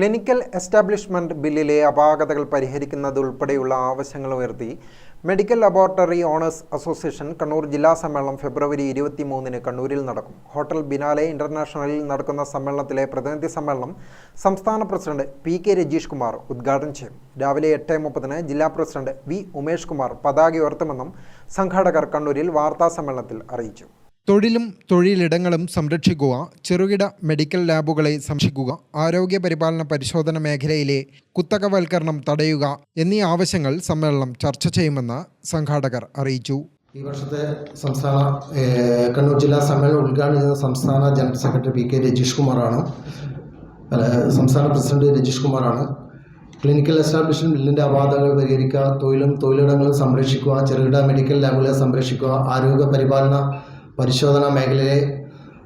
Clinical establishment ബില്ലിലെ അപാകതകൾ പരിഹരിക്കുന്നതുൾപ്പെടെയുള്ള ആവശ്യങ്ങൾ ഉയർത്തി medical laboratory owners association Kannur ജില്ലാ സമ്മേളനം ഫെബ്രുവരി ഇരുപത്തി മൂന്നിന് കണ്ണൂരിൽ നടക്കും. ഹോട്ടൽ ബിനാലെ ഇന്റർനാഷണലിൽ നടക്കുന്ന സമ്മേളനത്തിലെ പ്രതിനിധി സമ്മേളനം സംസ്ഥാന president P K Rajeesh Kumar ഉദ്ഘാടനം ചെയ്യും. രാവിലെ എട്ട് മുപ്പതിന് ജില്ലാ പ്രസിഡന്റ് വി ഉമേഷ് കുമാർ പതാക ഉയർത്തുമെന്നും സംഘാടകർ കണ്ണൂരിൽ വാർത്താ സമ്മേളനത്തിൽ അറിയിച്ചു. തൊഴിലും തൊഴിലിടങ്ങളും സംരക്ഷിക്കുക ചെറുകിട മെഡിക്കൽ ലാബുകളെ സംരക്ഷിക്കുക ആരോഗ്യ പരിപാലന പരിശോധന മേഖലയിലെ കുത്തകവൽക്കരണം തടയുക എന്നീ ആവശ്യങ്ങൾ സമ്മേളനം ചർച്ച ചെയ്യുമെന്ന് സംഘാടകർ അറിയിച്ചു. ഈ വർഷത്തെ സംസ്ഥാന കണ്ണൂർ ജില്ലാ സമ്മേളനം ഉദ്ഘാടനം ചെയ്ത സംസ്ഥാന general secretary P K Rajeesh കുമാറാണ്. സംസ്ഥാന പ്രസിഡന്റ് രജീഷ് കുമാറാണ്. ക്ലിനിക്കൽ എസ്റ്റാബ്ലിഷ്മെന്റ് ബില്ലിന്റെ അപാധകൾ പരിഹരിക്കുക തൊഴിലും തൊഴിലിടങ്ങളും സംരക്ഷിക്കുക ചെറുകിട മെഡിക്കൽ ലാബുകളെ സംരക്ഷിക്കുക ആരോഗ്യ പരിപാലന പരിശോധനാ മേഖലയെ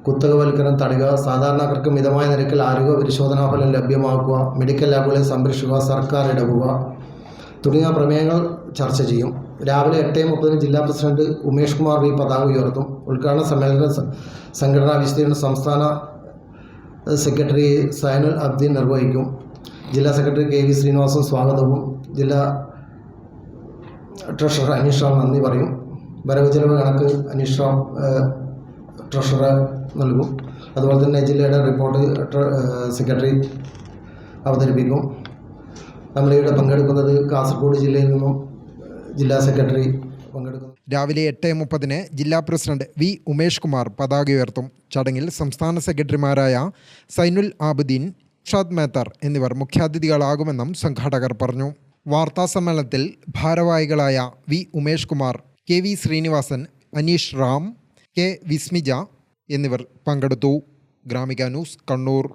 കുത്തകവൽക്കരണം തടയുക സാധാരണക്കാർക്ക് മിതമായ നിരക്കിൽ ആരോഗ്യ പരിശോധനാ ഫലം ലഭ്യമാക്കുക മെഡിക്കൽ ലാബുകളെ സംരക്ഷിക്കുക സർക്കാർ ഇടപെടുക തുടങ്ങിയ പ്രമേയങ്ങൾ ചർച്ച ചെയ്യും. രാവിലെ എട്ട് മുപ്പതിന് ജില്ലാ പ്രസിഡന്റ് ഉമേഷ് കുമാർ വി പതാക ഉയർത്തും. ഉദ്ഘാടന സമ്മേളന സംഘടനാ വിശദീകരണം സംസ്ഥാന സെക്രട്ടറി സൈനൽ അബ്ദീൻ നിർവഹിക്കും. ജില്ലാ സെക്രട്ടറി കെ വി ശ്രീനിവാസൻ സ്വാഗതവും ജില്ലാ ട്രഷറർ അനീഷ് നന്ദി പറയും. വരവ് ചെലവ് കണക്ക് ഏഹ്, ട്രഷറർ നൽകും. അതുപോലെ തന്നെ ജില്ലയുടെ റിപ്പോർട്ട് സെക്രട്ടറി അവതരിപ്പിക്കും. നമ്മളിവിടെ പങ്കെടുക്കുന്നത് കാസർഗോഡ് ജില്ലയിൽ നിന്നും ജില്ലാ സെക്രട്ടറി പങ്കെടുക്കും രാവിലെ എട്ട് മുപ്പതിന് ജില്ലാ പ്രസിഡന്റ് വി ഉമേഷ് കുമാർ പതാക ഉയർത്തും. ചടങ്ങിൽ സംസ്ഥാന സെക്രട്ടറിമാരായ സൈനുൽ ആബുദ്ദീൻ ഷാദ് മേത്തർ എന്നിവർ മുഖ്യാതിഥികളാകുമെന്നും സംഘാടകർ പറഞ്ഞു. വാർത്താസമ്മേളനത്തിൽ ഭാരവാഹികളായ V Umesh Kumar K V Sreenivasan Aneesh Ram K Vismija എന്നിവർ പങ്കെടുത്തു. ഗ്രാമിക ന്യൂസ് കണ്ണൂർ.